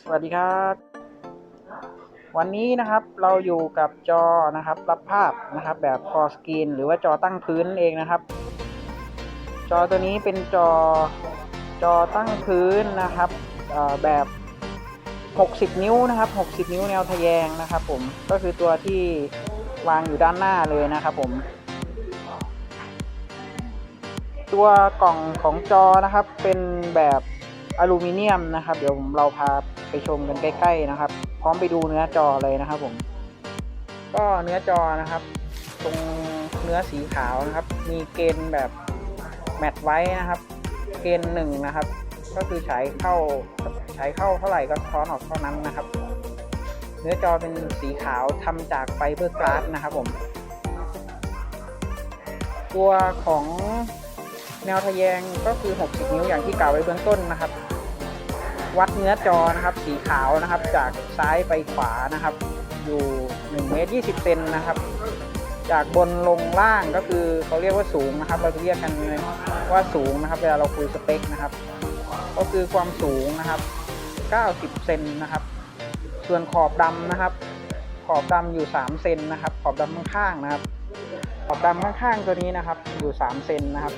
สวัสดีครับ วันนี้นะครับเราอยู่กับจอนะครับรับภาพนะครับแบบ full screen หรือว่าจอตั้งพื้นเองนะครับ จอตัวนี้เป็นจอจอตั้งพื้นนะครับแบบ 60 นิ้วนะครับ 60 นิ้วแนวทะแยงนะครับ ผมก็คือตัวที่วางอยู่ด้านหน้าเลยนะครับ ผม ตัวกล่องของจอนะครับเป็นแบบอลูมิเนียมนะครับ เดี๋ยวผมเราพา ไปชมกันใกล้ๆนะครับ พร้อมไปดูเนื้อจอเลยนะครับผม ก็เนื้อจอนะครับ ตรงเนื้อสีขาวนะครับ มีเกณฑ์แบบแมทไว้นะครับ เกณฑ์หนึ่งนะครับ ก็คือฉายเข้าฉายเข้าเท่าไหร่ก็ซ้อนออกเท่านั้นนะครับ เนื้อจอเป็นสีขาวทำจากไฟเบอร์กลาสนะครับผม ตัวของแนวทะแยงก็คือ 60 นิ้วอย่างที่กล่าวไว้เบื้องต้นนะครับ วัดเนื้อจอนะครับ สีขาวนะครับ จากซ้ายไปขวานะครับ อยู่1เมตร20เซนนะครับ จากบนลงล่างก็คือเขาเรียกว่าสูงนะครับ เราจะเรียกกันว่าสูงนะครับ เวลาเราคุยสเปคนะครับ ก็คือความสูงนะครับ 90เซนนะครับ ส่วนขอบดำนะครับ ขอบดำอยู่ 3 เซนนะครับ ขอบดำข้างๆนะครับ ขอบดำข้างๆตัวนี้นะครับ อยู่ 3 เซนนะครับ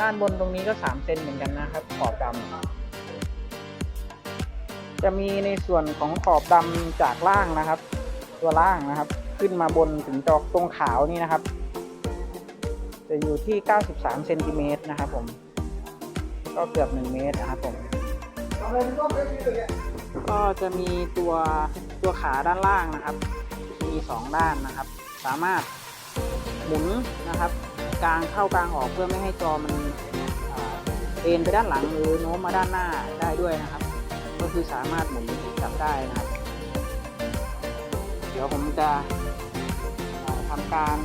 ด้านบนตรงนี้ก็ 3 เซนเหมือนกันนะครับ ขอบดำ จะมีในส่วนของขอบดำจากล่างนะครับ ตัวล่างนะครับ ขึ้นมาบนถึงจอกตรงขาวนี่นะครับ จะอยู่ที่ 93เซนติเมตรนะครับผม ก็เกือบ 1 เมตรนะครับผม ก็จะมีตัวตัวขาด้านล่างนะครับ มี 2 ด้านนะครับ สามารถหมุนนะครับกลางเข้ากลางออกเพื่อไม่ให้จอมันเอ็นไปด้านหลังหรือโน้มมาด้านหน้าได้ด้วยนะครับ คือสามารถหมุนจับได้นะครับ เดี๋ยวผมจะอ่าทำการ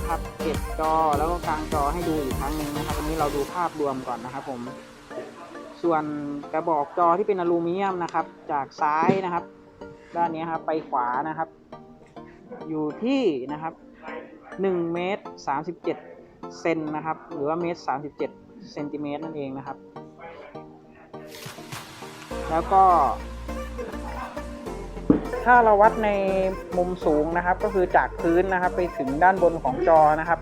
นะครับเก็บจอแล้วก็กลางจอให้ดูอีกครั้งหนึ่งนะครับวันนี้เราดูภาพรวมก่อนนะครับผมส่วนกระบอกจอที่เป็นอลูมิเนียมนะครับ จากซ้ายนะครับ ด้านนี้ครับไปขวานะครับ อยู่ที่นะครับ1เมตร37เซนนะครับ หรือว่าเมตร37เซนติเมตรนั่นเองนะครับ แล้วก็ ถ้าเราวัดในมุมสูงนะครับ ก็คือจากพื้นนะครับ ไปถึงด้านบนของจอนะครับ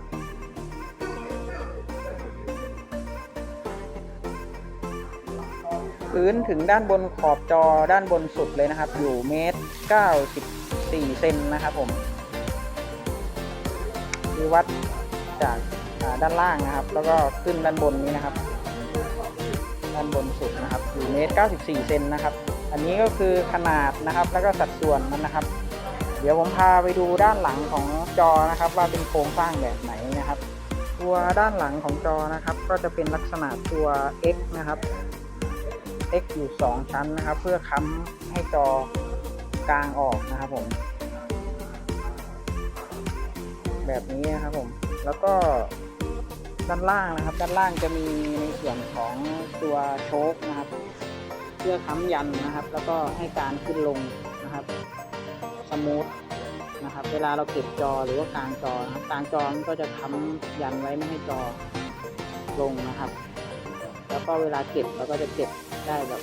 พื้นถึงด้านบนขอบจอด้านบนสุดเลยนะครับ อยู่เมตร94เซนนะครับผมคือวัดจากด้านล่างนะครับ แล้วก็ขึ้นด้านบนนี้นะครับ ด้านบนสุดนะครับอยู่เมตร94เซนนะครับ อันนี้ก็คือขนาดนะครับแล้วก็สัดส่วนมันนะครับ เดี๋ยวผมพาไปดูด้านหลังของจอนะครับ ว่าเป็นโครงสร้างแบบไหนนะครับ ตัวด้านหลังของจอนะครับ ก็จะเป็นลักษณะตัว X นะครับ X อยู่ 2 ชั้นนะครับ เพื่อค้ำให้จอกลางออกนะครับผมแบบนี้นะครับผม แล้วก็ ด้านล่างนะครับ ด้านล่างจะมีในส่วนของตัวโชคนะครับเพื่อค้ำยันนะครับ แล้วก็ให้การขึ้นลงนะครับสมูทนะครับ เวลาเราเก็บจอหรือว่ากลางจอนะครับกลางจอมันก็จะค้ำยันไว้ไม่ให้จอลงนะครับ แล้วก็เวลาเก็บเราก็จะเก็บได้แบบ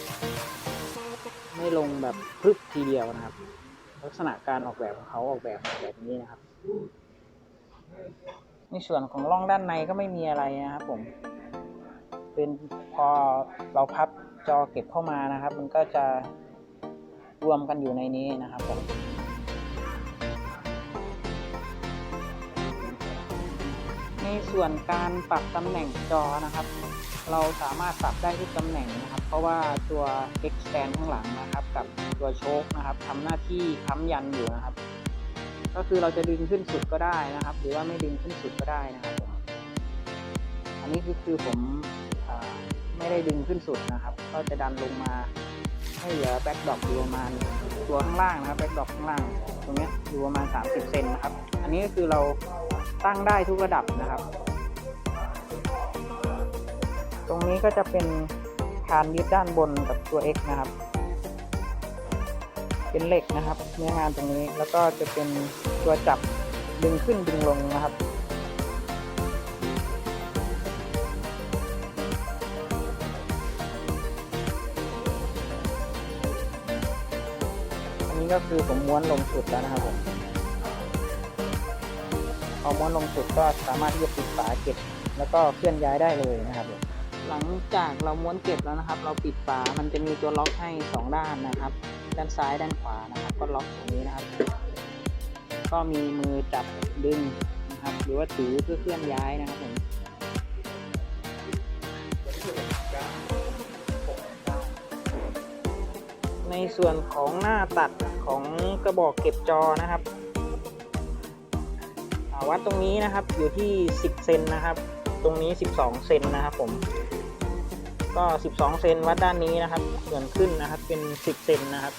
ไม่ลงแบบพึบทีเดียวนะครับ ลักษณะการออกแบบของเขาออกแบบแบบนี้นะครับ ในส่วนของร่องด้านในก็ไม่มีอะไรนะครับผม เป็นพอเราพับจอเก็บเข้ามานะครับ มันก็จะรวมกันอยู่ในนี้นะครับผมในส่วนการปรับตำแหน่งจอนะครับ เราสามารถปรับได้ทุกตำแหน่งนะครับ เพราะว่าตัว extend ข้างหลังนะครับ กับตัวโชคนะครับทำหน้าที่ค้ำยันอยู่นะครับ ก็คือเราจะดึงขึ้นสุดก็ได้นะครับ หรือว่าไม่ดึงขึ้นสุดก็ได้นะครับผมอันนี้คือคือผมไม่ได้ดึงขึ้นสุดนะครับ ก็จะดันลงมาให้เหลือแบ็กดอปอยู่ประมาณตัวข้างล่างนะครับแบ็กดอปข้างล่างตรงนี้อยู่ประมาณ 30 เซนนะครับ อันนี้ก็คือเราตั้งได้ทุกระดับนะครับ ตรงนี้ก็จะเป็นคานยึดด้านบนกับตัว X นะครับ เป็นเหล็กนะครับเนื้องานตรงนี้แล้วก็จะเป็นตัวจับดึงขึ้นดึงลงนะครับนี้ก็คือผมม้วนลงสุดแล้วนะครับผมพอาม้วนลงสุดก็สามารถที่จะปิดฝาเก็บ แล้วก็เคลื่อนย้ายได้เลยนะครับผมหลังจากเราม้วนเก็บแล้วนะครับ เราปิดฝามันจะมีตัวล็อกให้สองด้านนะครับ ด้านซ้ายด้านขวานะครับ ก็ล็อกตรงนี้นะครับ ก็มีมือจับดึงนะครับ หรือว่าถือเพื่อเคลื่อนย้ายนะครับผมในส่วนของหน้าตัดของกระบอกเก็บจอนะครับวัดตรงนี้นะครับอยู่ที่ 10 เซนนะครับ ตรงนี้ 12 เซนนะครับผม ก็ 12 เซนวัดด้านนี้นะครับ ส่วนขึ้นนะครับเป็น 10 เซนนะครับ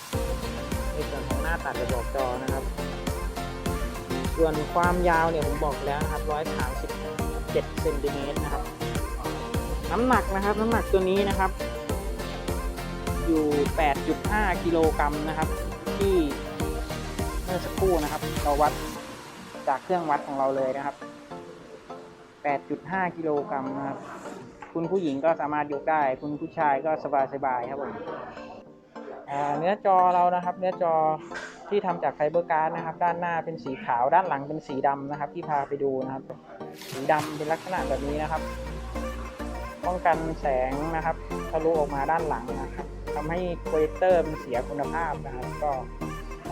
ในส่วนของหน้าตัดกระบอกจอนะครับ ส่วนความยาวเนี่ยผมบอกแล้วนะครับ 137เซนติเมตรนะครับ น้ำหนักนะครับ น้ำหนักตัวนี้นะครับ อยู่ 8.5 กิโลกรัมนะครับ ที่เมื่อสักครู่นะครับ เราวัดจากเครื่องวัดของเราเลยนะครับ 8.5 กิโลกรัมนะครับ คุณผู้หญิงก็สามารถยกได้ คุณผู้ชายก็สบายๆครับผมเนื้อจอเรานะครับ เนื้อจอที่ทำจากไฟเบอร์การ์ดนะครับ ด้านหน้าเป็นสีขาวด้านหลังเป็นสีดำนะครับ ที่พาไปดูนะครับ สีดำเป็นลักษณะแบบนี้นะครับ ป้องกันแสงนะครับทะลุออกมาด้านหลังนะครับทำให้โปรเจคเตอร์มันเสียคุณภาพนะครับ ก็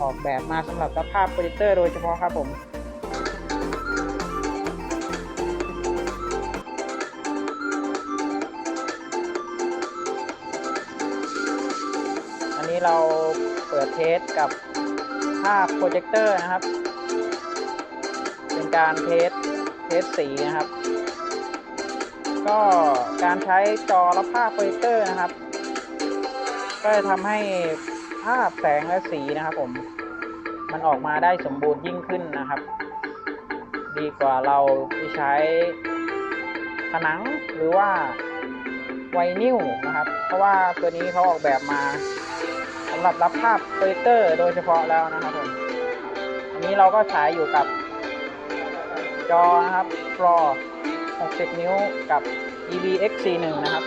ออกแบบมาสำหรับสภาพโปรเจคเตอร์โดยเฉพาะครับผม เราเปิดเทสกับภาพโปรเจคเตอร์นะครับ เป็นการเทสเทสสีนะครับ ก็การใช้จอและภาพโปรเจคเตอร์นะครับ ก็จะทำให้ภาพแสงและสีนะครับผมมันออกมาได้สมบูรณ์ยิ่งขึ้นนะครับ ดีกว่าเราไปใช้ผนังหรือว่าไวนิลนะครับ เพราะว่าตัวนี้เขาออกแบบมา สำหรับรับภาพโปรเจคเตอร์โดยเฉพาะแล้วนะครับผมอันนี้เราก็ฉายอยู่กับจอนะครับ Pro 60 นิ้วกับ EVX41 นะครับ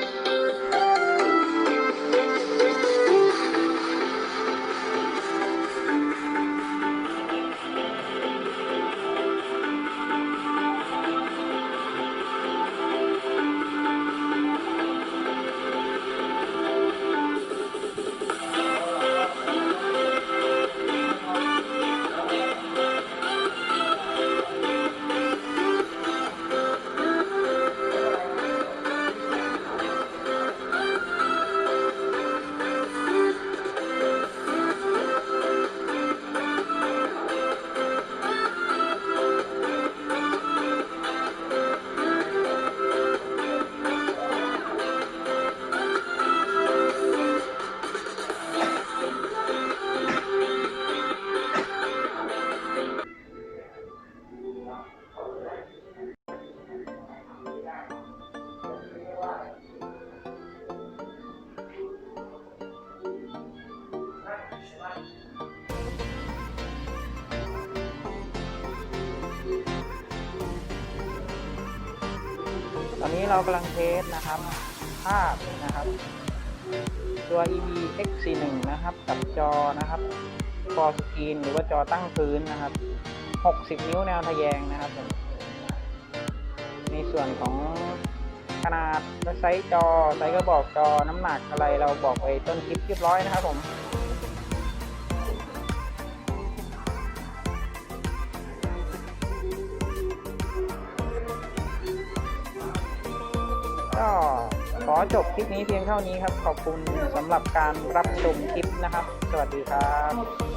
อนนี้เรากำลังเทสนะครับภาพนะครับ ตัว EV X41 นะครับ กับจอนะครับฟอร์สกรีนหรือว่าจอตั้งพื้นนะครับ 60 นิ้วแนวทะแยงนะครับ ในส่วนของขนาดและไซส์จอไซส์กระบอกจอน้ำหนักอะไรเราบอกไว้ต้นคลิปเรียบร้อยนะครับผม ก็ขอจบคลิปนี้เพียงเท่านี้ครับ ขอบคุณสำหรับการรับชมคลิปนะครับ สวัสดีครับ